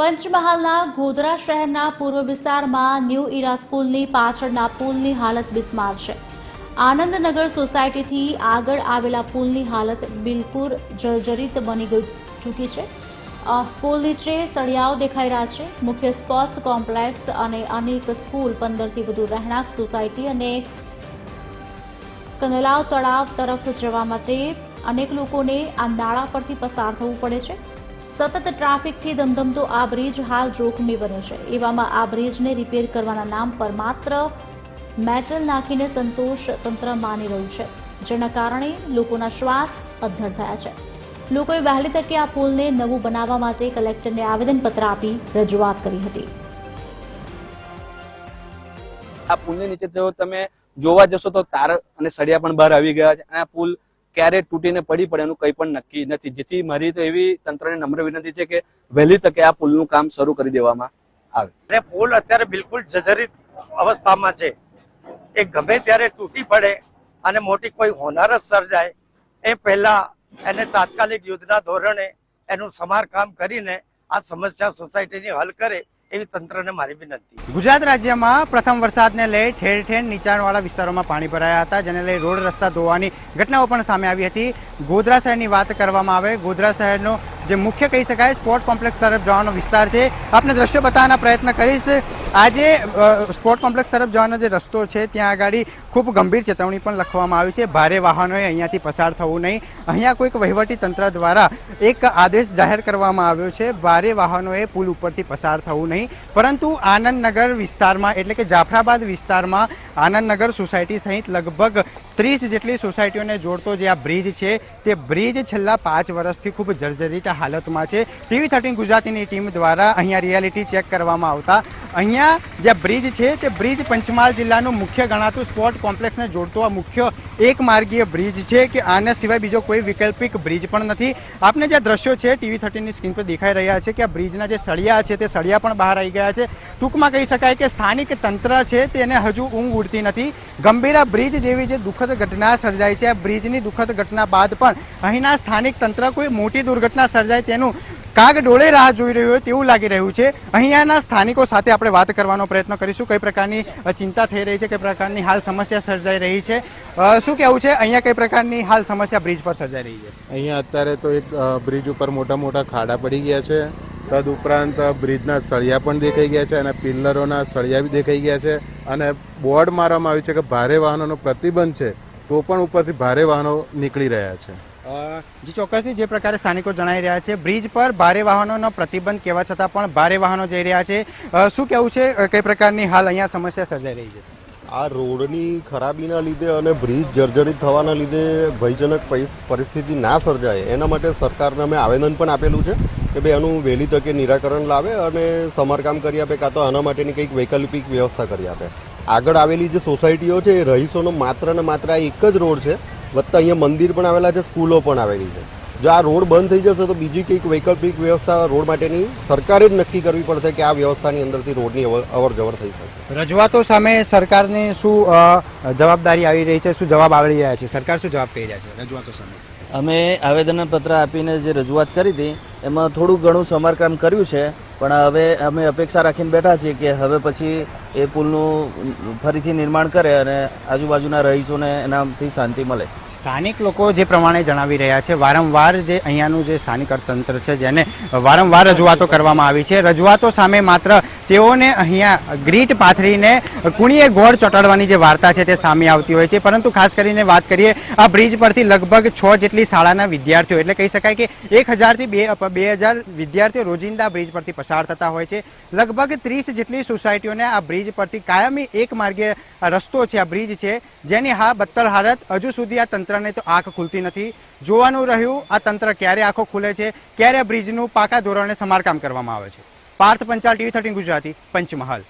પંચમહાલના ગોધરા શહેરના પૂર્વ વિસ્તારમાં ન્યૂ ઇરા સ્કૂલની પાછળના પુલની હાલત બિસ્માર છે. આનંદનગર સોસાયટીથી આગળ આવેલા પુલની હાલત બિલકુલ જર્જરિત બની ચૂકી છે. પુલ નીચે સળિયાઓ દેખાઈ રહ્યા છે. મુખ્ય સ્પોર્ટ્સ કોમ્પ્લેક્સ અને અનેક સ્કૂલ પંદરથી વધુ રહેણાંક સોસાયટી અને કનલાવ તળાવ તરફ જવા માટે અનેક લોકોને આ નાળા પરથી પસાર થવું પડે છે. સતત ટ્રાફિકથી ધમધમતો આ બ્રિજ હાલ જોખમી બન્યો છે. એવામાં આ બ્રિજને રિપેર કરવાના નામ પર માત્ર મેટલ નાખીને સંતોષ તંત્ર માની રહ્યું છે, જેના કારણે લોકોના શ્વાસ અદ્ધર થયા છે. લોકોએ વહેલી તકે આ પુલને નવું બનાવવા માટે કલેક્ટરને આવેદનપત્ર આપી રજૂઆત કરી હતી. આ પુલની નીચે જો તમે જોવા જશો તો તાર અને સળિયા પણ બહાર આવી ગયા છે આ પુલ ક્યારે તૂટીને પડી પડે એનું કંઈ પણ નક્કી નથી. જેથી મારી તો એવી તંત્રને નમ્ર વિનંતી છે કે વહેલી તકે આ પુલનું કામ શરૂ કરી દેવામાં આવે. અને પુલ અત્યારે બિલકુલ જર્જરિત અવસ્થામાં છે. એ ગમે ત્યારે તૂટી પડે અને મોટી કોઈ હોનારત સર્જાય, એ પહેલા એને તાત્કાલિક યુદ્ધના ધોરણે એનું સમારકામ કરીને આ સમસ્યા સોસાયટીની હલ કરે એવી તંત્રને મારી વિનંતી ગુજરાત રાજ્યમાં પ્રથમ વરસાદને લઈ ઠેર ઠેર નીચાણવાળા વિસ્તારોમાં પાણી ભરાયા હતા, જેને લઈ રોડ રસ્તા ધોવાની ઘટનાઓ પણ સામે આવી હતી. ગોધરા શહેરની વાત કરવામાં આવે, ગોધરા શહેરનો જે મુખ્ય કહી શકાય સ્પોર્ટ કોમ્પ્લેક્સ તરફ જવાનો વિસ્તાર છે. આપને દ્રશ્ય બતાવવાના પ્રયત્ન કરીશ. આજે સ્પોર્ટ કોમ્પ્લેક્સ તરફ જવાનો જે રસ્તો છે, ત્યાં આગળ ખૂબ ગંભીર ચેતવણી પણ લખવામાં આવી છે. ભારે વાહનોએ અહીંયાથી પસાર થવું નહીં. અહીંયા કોઈક વહીવટી તંત્ર દ્વારા એક આદેશ જાહેર કરવામાં આવ્યો છે. ભારે વાહનોએ પુલ ઉપરથી પસાર થવું નહીં. પરંતુ આનંદનગર વિસ્તારમાં, એટલે કે જાફરાબાદ વિસ્તારમાં, આનંદનગર સોસાયટી સહિત લગભગ ત્રીસ જેટલી સોસાયટીઓને જોડતો જે આ બ્રિજ છે, તે બ્રિજ છેલ્લા પાંચ વર્ષથી ખૂબ જર્જરિત હાલતમાં છે. ટીવી થર્ટીન ગુજરાતીની ટીમ દ્વારા અહીંયા રિયાલિટી ચેક કરવામાં આવતા અહીંયા જે બ્રિજ છે તે બ્રિજ પંચમહાલ જિલ્લાનું મુખ્ય ગણાતું સ્પોર્ટ કોમ્પ્લેક્સને જોડતો આ મુખ્ય એક માર્ગીય બ્રિજ છે કે આના સિવાય બીજો કોઈ વૈકલ્પિક બ્રિજ પણ નથી. આપને જે દ્રશ્યો છે ટીવી થર્ટીનની સ્ક્રીન પર દેખાઈ રહ્યા છે કે આ બ્રિજના જે સળિયા છે તે સળિયા પણ બહાર આવી ગયા છે. ટૂંકમાં કહી શકાય કે સ્થાનિક તંત્ર છે તેને હજુ ઊંઘ ઉડતી નથી. ગંભીરા બ્રિજ જેવી જે દુઃખદ ઘટના સર્જાઈ છે, આ બ્રિજની દુઃખદ ઘટના બાદ પણ અહીંના સ્થાનિક તંત્ર કોઈ મોટી દુર્ઘટના સર્જાય તેનું કાગ ડોળે રાહ જોઈ રહ્યો હોય તેવું લાગી રહ્યું છે. અહીંયાના સ્થાનિકો સાથે આપણે વાત કરવાનો પ્રયત્ન કરીશું. કઈ પ્રકારની ચિંતા થઈ રહી છે, કઈ પ્રકારની હાલ સમસ્યા સર્જાઈ રહી છે. શું કેવું છે? અહીંયા કઈ પ્રકારની હાલ સમસ્યા બ્રિજ પર સર્જાઈ રહી છે? અહીંયા અત્યારે તો એક બ્રિજ ઉપર મોટા મોટા ખાડા પડી ગયા છે. તદ ઉપરાંત બ્રિજના સળિયા પણ દેખાઈ ગયા છે અને પિલ્લરોના સળિયા બી દેખાઈ ગયા છે. અને બોર્ડ મારવામાં આવ્યું છે કે ભારે વાહનોનો પ્રતિબંધ છે. તો પણ ઉપરથી ભારે વાહનો નીકળી રહ્યા છે. જી, ચોક્કસથી જે પ્રકારે સ્થાનિકો જણાઈ રહ્યા છે, બ્રિજ પર ભારે વાહનોનો પ્રતિબંધ કહેવા છતાં પણ ભારે વાહનો જઈ રહ્યા છે. શું કેવું છે? કઈ પ્રકારની હાલ અહીંયા સમસ્યા સર્જાઈ રહી છે? આ રોડની ખરાબીના લીધે અને બ્રિજ જર્જરિત થવાના લીધે ભયજનક પરિસ્થિતિ ના સર્જાય. એના માટે સરકારને અમે આવેદન પણ આપેલું છે કે ભાઈ આનું વહેલી તકે નિરાકરણ લાવે અને સમારકામ કરી આપે કાં તો આના માટેની કંઈક વૈકલ્પિક વ્યવસ્થા કરી આપે. આગળ આવેલી જે સોસાયટીઓ છે એ રહીશોનો માત્ર ને માત્ર એક જ રોડ છે. વત્તા અહીંયા મંદિર પણ આવેલા છે સ્કૂલો પણ આવેલી છે. જો આ રોડ બંધ થઈ જશે તો બીજી કંઈક વૈકલ્પિક વ્યવસ્થા રોડ માટેની સરકારે જ નક્કી કરવી પડશે કે આ વ્યવસ્થાની અંદરથી રોડની અવર અવર જવર થઈ શકે. રજૂઆતો સામે સરકારની શું જવાબદારી આવી રહી છે? શું જવાબ આવી રહ્યા છે? સરકાર શું જવાબ કહી રહ્યા છે રજૂઆતો સામે? અમે આવેદનપત્ર આપીને જે રજૂઆત કરી હતી એમાં થોડું ઘણું સમારકામ કર્યું છે, પણ હવે અમે અપેક્ષા રાખીને બેઠા છીએ કે હવે પછી એ પુલનું ફરીથી નિર્માણ કરે અને આજુબાજુના રહીશોને એનાથી શાંતિ મળે. સ્થાનિક લોકો જે પ્રમાણે જણાવી રહ્યા છે, વારંવાર જે અહીંયાનું જે સ્થાનિક અર્થતંત્ર છે, જેને વારંવાર રજૂઆતો કરવામાં આવી છે, રજૂઆતો સામે માત્ર તેઓને અહીંયા ગ્રીટ પાથરીને કુણીએ ગોળ ચોટાડવાની જે વાર્તા છે તે સામે આવતી હોય છે. પરંતુ ખાસ કરીને વાત કરીએ, આ બ્રિજ પરથી લગભગ છ જેટલી શાળાના વિદ્યાર્થીઓ, એટલે કહી શકાય કે એક હજારથી બે બે હજાર વિદ્યાર્થીઓ રોજિંદા બ્રિજ પરથી પસાર થતા હોય છે. લગભગ ત્રીસ જેટલી સોસાયટીઓને આ બ્રિજ પરથી કાયમી એક માર્ગીય રસ્તો છે, આ બ્રિજ છે, જેની હા બત્તર હાલત હજુ સુધી આ તંત્રને તો આંખ ખુલતી નથી. જોવાનું રહ્યું આ તંત્ર ક્યારે આંખો ખુલે છે, ક્યારે બ્રિજનું પાકા ધોરણે સમારકામ કરવામાં આવે છે. Parth Panchal TV thirteen Gujarati Panchmahal.